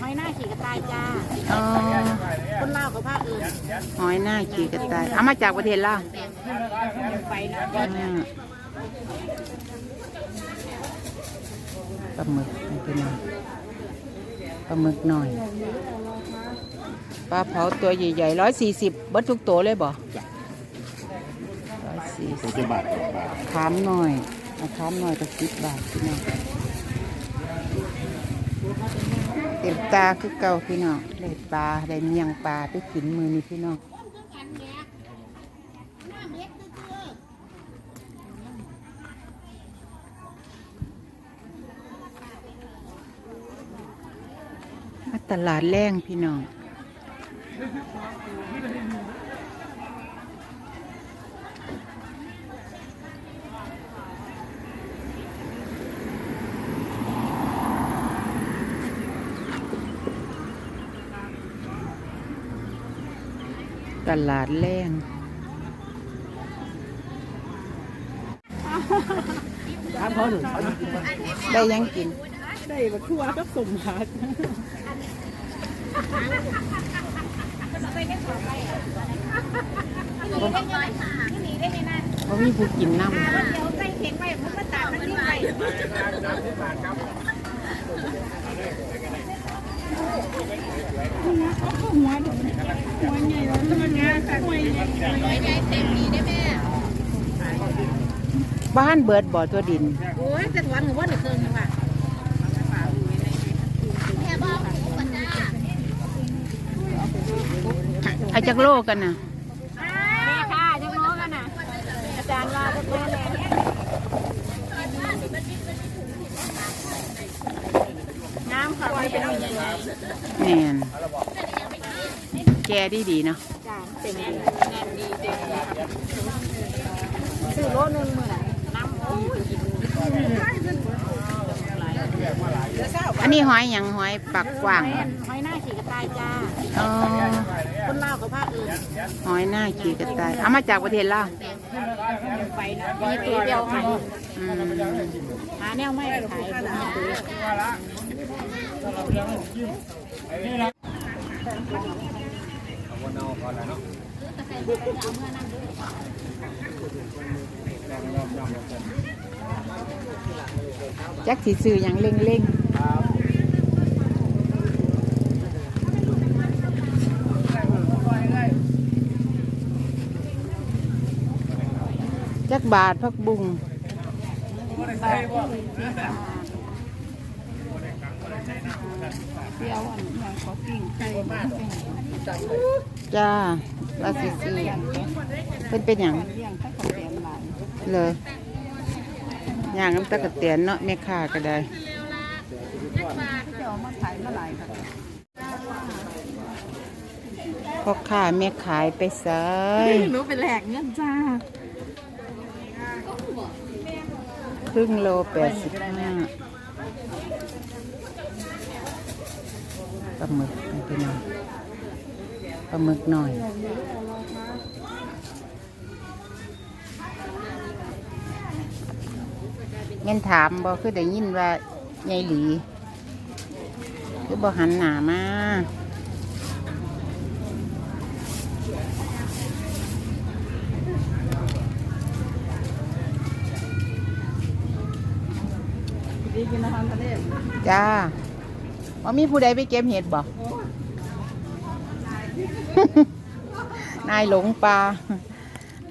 หอยหน้าขี่กระต่ายจ้าอ๋อคนลาวกับภาคอื่นหอยหน้าขี่กระต่ายเอามาจากประเทศลาวไปนะอ่าปลาหมึกนี่พี่น้องปลาหมึกหน่อยปลาเผาตัวใหญ่ๆร้อยสี่สิบบัดทุกตัวเลยบ่ร้อยสี่ตัวสิบ จะบาทต่อบาทขามหน่อยเอาขามหน่อยก็สิบบาทพี่น้องเต็มตาคือเก่าพี่น้องได้ปลาได้เมียงปลาไปกินมือนี่พี่น้องมาตลาดแรงพี่น้อง ตลาดแรงถามเขาหนึ่งได้ยังกิน ได้บักทั่วกับสมผัดเพรามีผู้กินน้ำเดี๋ยวใส่เข่งไปมันก็ตามมันนี่ไป บ้านเบิดบ่อตัวดิน โอ้ยแต่วันหนูว่าเด็กเกินว่ะแค่บอกปัญญาเอาจากโลกันนะแม่ค่ะจะง้อกันนะอาจารย์ว่าจะแม่แน้ำค่ะไปเป็นเอาอย่างไร แน่นแกดีดีๆเนาะจานเต็มดีแน่นดีเต็มดีครับซื้อโลนึงมือน่ะน้ำโอ้ยอันนี้หอยหยังหอยปักกว้างหอยหน้าขี่กระต่ายจ้าอ๋อคนลาวกับภาคอื่นหอยหน้าขี่กระต่ายเอามาจากประเทศลาวไปนะมีตัวเดียวค่ะอืมหาแนวไม่ขายบุญตัว จักสีซื้อหยังเล่งเล่งจักบาทพักบุง เดียวอันนี้ขอปิ้งไก่จ้าว่าสิซื้อเป็นเป็นอย่างเลี้ยงข้าวแกงหลานเลยอย่างน้ำตะกะเตียนเนาะแม่ค้าก็ได้จะเอามาขายเมื่อไหร่ค่ะพ่อค้าแม่ขายไปเสยหนูเป็นแหลกเงินจ้าครึ่งโลแปดสิบห้าปลาหมึกนี่พี่น้องปลาหมึกหน่อยเงินถามบอคือได้ยินว่าใหญ่หลีคือบ่หันหน้ามาดีกินอาหารทะเลจ้า ว่ามีผู้ใดไปเก็บเห็ดบ่ นายหลงปลา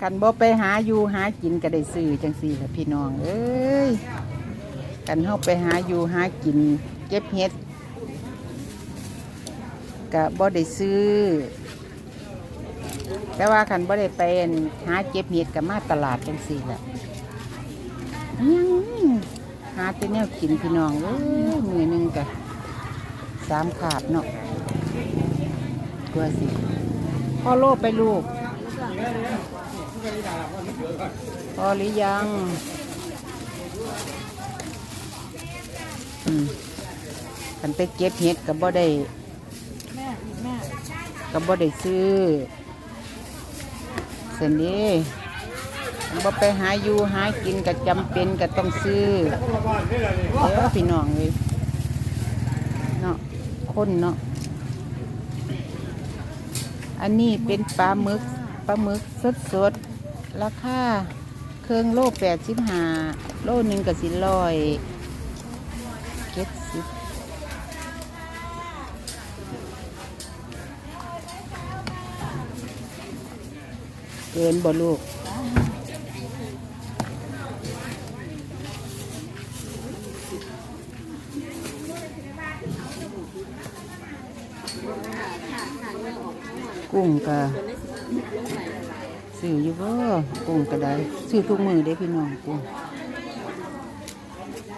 กันบ่ไปหาอยู่หากินก็ได้ซื้อจังสี่ละพี่น้อง เอ้ย กันเข้าไปหาอยู่หากิน เก็บเห็ดก็บ่ได้ซื้อ แต่ว่าคันบ่ได้ไปอั่นหาเก็บเห็ดก็มาตลาดจังสี่ละยังหาแต่แนวกินพี่น้องเอ้ยมือหนึงก็ สามขาดเนาะตัวสิพ่อโลบไปลูกพอหรือยังอืมกันไปเก็บเห็ดกับบ่ได้แม่อีกแม่กับบ่ได้ซื้อเสนนี้บ่ไปหาอยู่หากินก็จำเป็นก็ต้องซื้อเดี๋ยวพี่น้องเลย คนเนาะ อันนี้เป็นปลาหมึกปลาหมึกสดสดๆราคาเครื่องโลแปดสิบห้าโลหนึ่งกับสิลอยเจ็ดสิบเกินบ่ลูก กุ้งก็ซื้ออยู่บ่กุ้งก็ได้ซื้อทุกมือเด้พี่น้องกุ้ง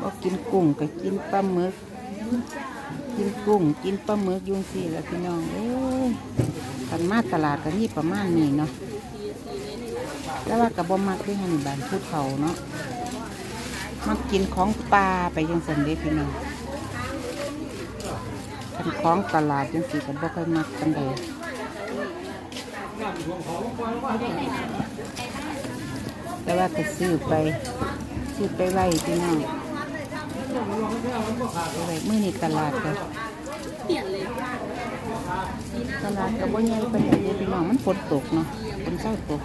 บ่กินกุ้งก็กินปลาหมึกกินกุ้งกินปลาหมึกยุงสิแล้วพี่น้องเอ้ยกันมาตลาดกันนี่ประมาณนี้เนาะแล้วว่ากับบ่มักด้วยฮันนี่บ้านผู้เฒ่าเนาะมักกินของปลาไปยังสันเด้พี่น้องคันของตลาดจังสิก็บ่ค่อยมักกันเลย แต่ว่าก็ซื้อไป ซื้อไปไว้พี่น้องไปไว้มื้อนี้ตลาดก็ตลาดก็บ่ใหญ่ปานใดเด้พี่น้องมันฝนตกเนาะฝนเช้าตก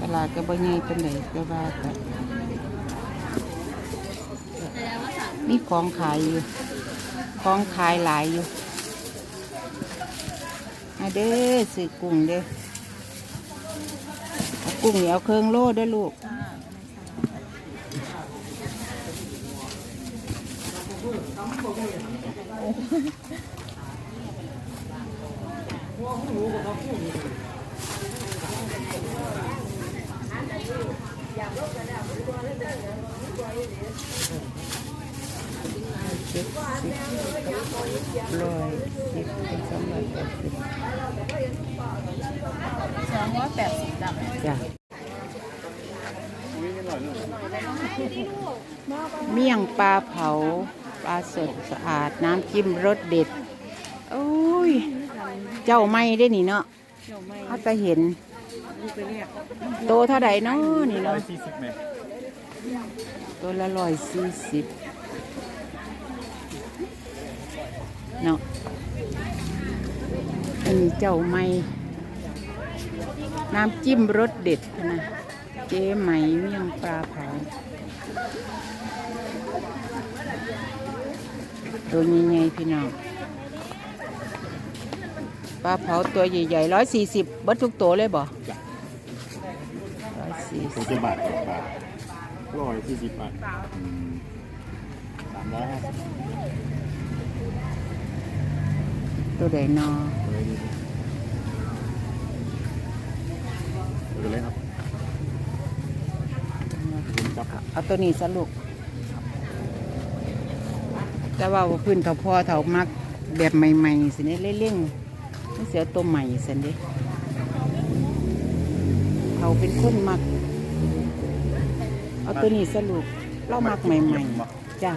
ตลาดก็บ่ใหญ่ปานแต่ว่าก็มีของขายอยู่ ของขายหลายอยู่ มาเด้อซื้อกุ้งเด้อกุ้งเหนียวเครื่องโลเด้อลูกเจ็ดสิบร้อยสิบ สองร้อยแปดสิบสองร้อยแปดสิบดับจ้ะเมี่ยงปลาเผา ปลาสดสะอาดน้ำจิ้มรสเด็ด โอ้ย เจ้าไม่ได้นี่เนาะเขาจะเห็น โตเท่าใดเนาะนี่เนาะตัวละร้อยสี่สิบเนาะ นนี้เจ้าไม่น้ำจิ้มรสเด็ดพะนะเจ๊ไหมเมี่ยงปลาเผาตัวใหญ่ๆพี่น้องปลาเผาตัวใหญ่ๆร้อยสี่สิบบัตทุกตัวเลยบ่ร้อยสี่ตัวสิบจะบาทสองบาทร้อยสี่สิบบาทอืมสามร้อยห้าสิบตัวใดนอเลย ดีดูเลยครับคุณจับเอาตัวนี้สรุปแต่ว่าว่าพื้นเถาพ่อเถามักแบบใหม่ๆสิเนี่ยเร่งๆไม่เสียตัวใหม่สิเนี่ยเขาเป็นคนมัก เอาตัวนี้สรุปเรามักใหม่ๆจ้ะ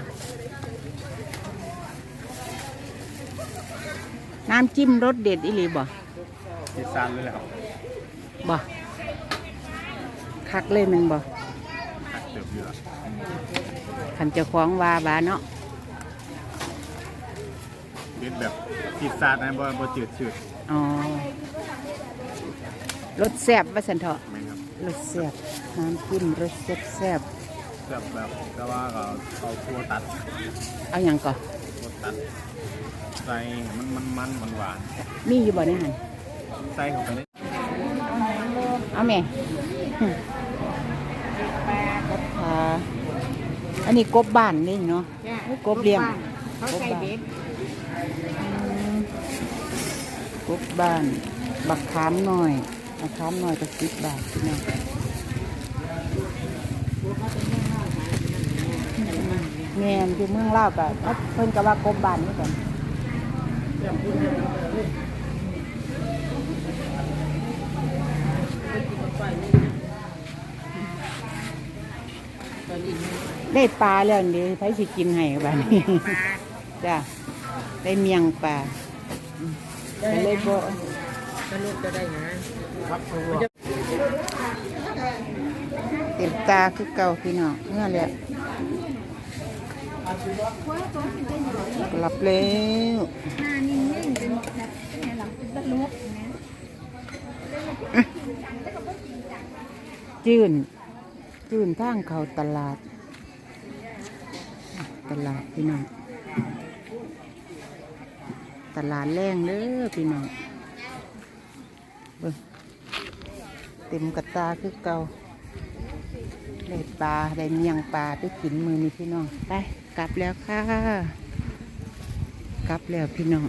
น้ำจิ้มรสเด็ดอีหลีบ่ติดซานเลยแหละครับบ่คักเลยแมันบ่หักเติบอยู่ละขันเจะคล้าของว่าบาเนาะเด็ดแบบติดซานนะบ่บ่จืดชืดอ๋อรสแซ่บว่าสันเถาะไหมครับรสแซ่บน้ำจิ้มรสแซ่บแซ่บแบบแบบแต่ว่าก็เอาตัวตัดเอาอย่างก่อน ตัวตัดใส่มันมันมันหวานหวานมีอยู่บ่ในหันใส่เข้าไปในเอาแม่หึกบขาอันนี้กบบ้านนี่เนาะกบเลี้ยงเขาใส่เบ็ดอืมกบบ้าน บักขามหน่อยบักขามหน่อยก็สิบบาทพี่น้อง แม่นอยู่เมืองลาวก็เอาเพิ่นก็ว่ากบบ้านนี่กันได้ปลาแล้วนี่ไผสิกินให้บ้านนี้จ้ะได้เมียงปลาก็เลยบ่จะลูกจะได้นะครับตัวเต็มตาคือเก่าพี่น้องเมื่อแล้วว่าตัวมันจะอยู่ กลับแล้วหน้านิ่งๆเป็นแบบเป็นไงหลังเป็นตะลุกนะจืนจืนทางเขาตลาด ตลาดพี่น้องตลาดแรงเด้อพี่น้องเบิ่งเต็มกระตาคือเก่าได้ปลาได้เมียงปลาไปกินมือนี่พี่น้องไป กลับแล้วค่ะ กลับแล้วพี่น้อง